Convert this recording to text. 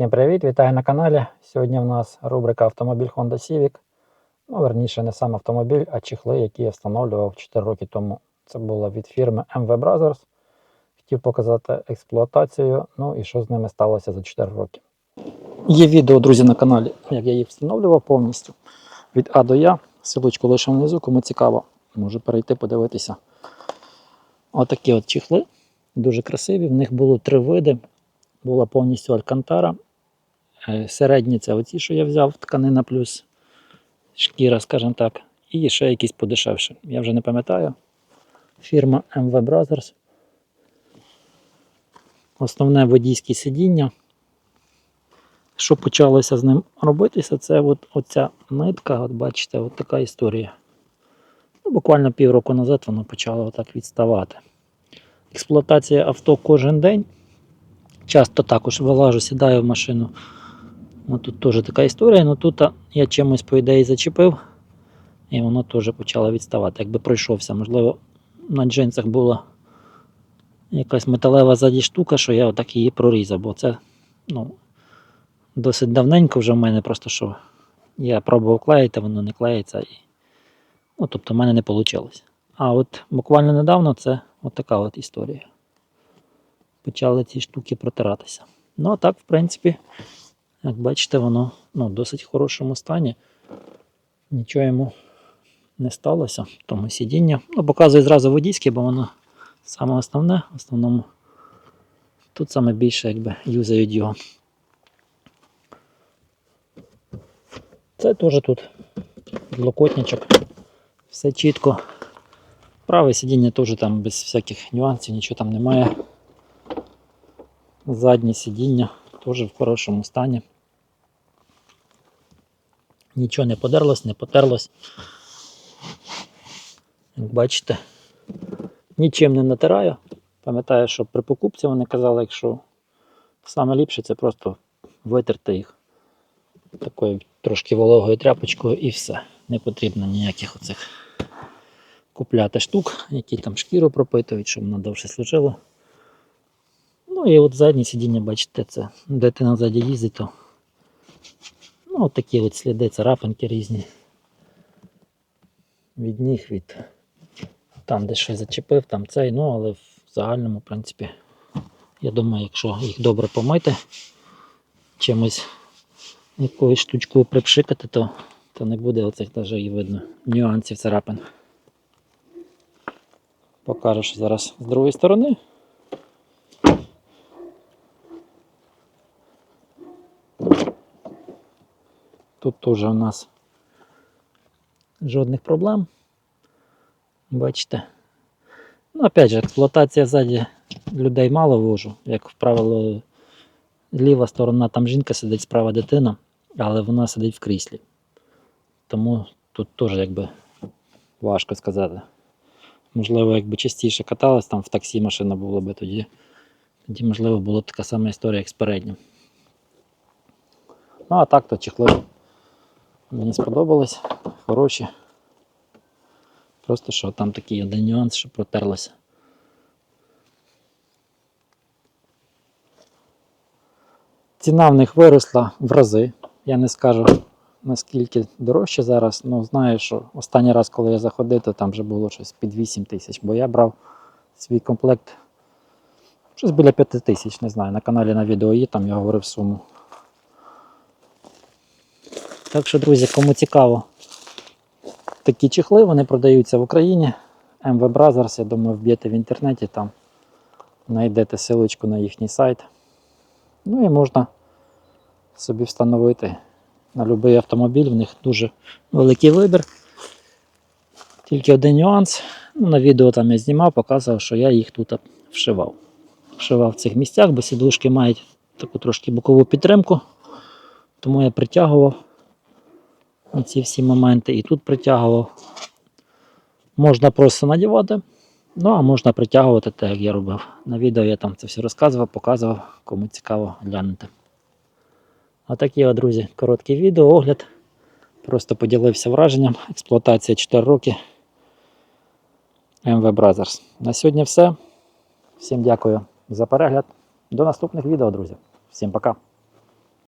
Всім привіт, вітаю на каналі. Сьогодні в нас рубрика автомобіль Honda Civic. Ну, верніше, не сам автомобіль, а чехли, які я встановлював 4 роки тому. Це було від фірми MV Brothers. Хотів показати експлуатацію, ну і що з ними сталося за 4 роки. Є відео, друзі, на каналі, як я їх встановлював повністю від А до Я. Силочку лише внизу, кому цікаво, може перейти подивитися. Отакі от чехли, дуже красиві. В них було три види була повністю алькантара. Е, Середні це оці, що я взяв, тканина плюс шкіра, скажімо так. І ще якісь подешевше. Я вже не пам'ятаю. Фірма MV Brothers. Основне водійське сидіння. Що почалося з ним робитися, це от оця нитка, от бачите, от така історія. Ну, буквально півроку назад воно почало отак відставати. Експлуатація авто кожен день. Часто також вилажу, сідаю в машину. Ну, тут теж така історія, але тут я чимось, по ідеї, зачепив, і воно теж почало відставати. Якби пройшовся, можливо, на джинсах була якась металева ззаді штука, що я отак її прорізав, бо це ну, досить давненько вже в мене просто що я пробував клеїти, воно не клеїться. І, ну, тобто в мене не вийшло. А от буквально недавно це от така от історія почали ці штуки протиратися. Ну, а так, в принципі, як бачите, воно ну, в досить хорошому стані. Нічого йому не сталося. Тому сидіння. Ну, показую зразу водійське, бо воно саме основне. В основному тут саме більше якби юзають його. Це теж тут підлокотничок. Все чітко. Праве сидіння теж там без всяких нюансів, нічого там немає. Заднє сидіння теж в хорошому стані. Нічого не подерлось, не потерлось. Як бачите, нічим не натираю. Пам'ятаю, що при покупці вони казали, якщо саме ліпше це просто витерти їх такою трошки вологою тряпочкою і все. Не потрібно ніяких оцих купляти штук, які там шкіру пропитують, щоб воно довше служило. Ну і от заднє сидіння, бачите, це дитина ззаді їздить, то ну, от такі от сліди, царапинки різні. Від ніг, від там, де щось зачепив, там цей, ну але в загальному, в принципі, я думаю, якщо їх добре помити, чимось якоюсь штучкою припшикати, то, то не буде оцих навіть і видно нюансів царапин. Покажу що зараз з другої сторони. Тут теж у нас жодних проблем. Бачите. Ну, опять же, експлуатація ззаді людей мало вожу. Як правило, ліва сторона, там жінка сидить, справа дитина, але вона сидить в кріслі. Тому тут теж якби важко сказати. Можливо, якби частіше каталась, там в таксі машина була би тоді. Тоді, можливо, була б така сама історія, як з переднім. Ну, а так то чехли мені сподобались, хороші. Просто що там такий один нюанс, що протерлося. Ціна в них виросла в рази. Я не скажу наскільки дорожче зараз, але знаю, що останній раз, коли я заходив, то там вже було щось під 8 тисяч, бо я брав свій комплект щось біля 5 тисяч, не знаю. На каналі на відео є, там я говорив суму. Так що, друзі, кому цікаво, такі чехли, вони продаються в Україні. MV Brothers, я думаю, вб'єте в інтернеті, там знайдете силочку на їхній сайт. Ну і можна собі встановити на будь-який автомобіль, в них дуже великий вибір. Тільки один нюанс. Ну, на відео там я знімав, показував, що я їх тут вшивав. Вшивав в цих місцях, бо сідушки мають таку трошки бокову підтримку. Тому я притягував ці всі моменти і тут притягував. Можна просто надівати, ну а можна притягувати так, як я робив. На відео я там це все розказував, показував, кому цікаво глянути. Отакі, от, друзі, короткий відео, огляд. Просто поділився враженням. Експлуатація 4 роки MV Brothers. На сьогодні все. Всім дякую за перегляд. До наступних відео, друзі. Всім пока.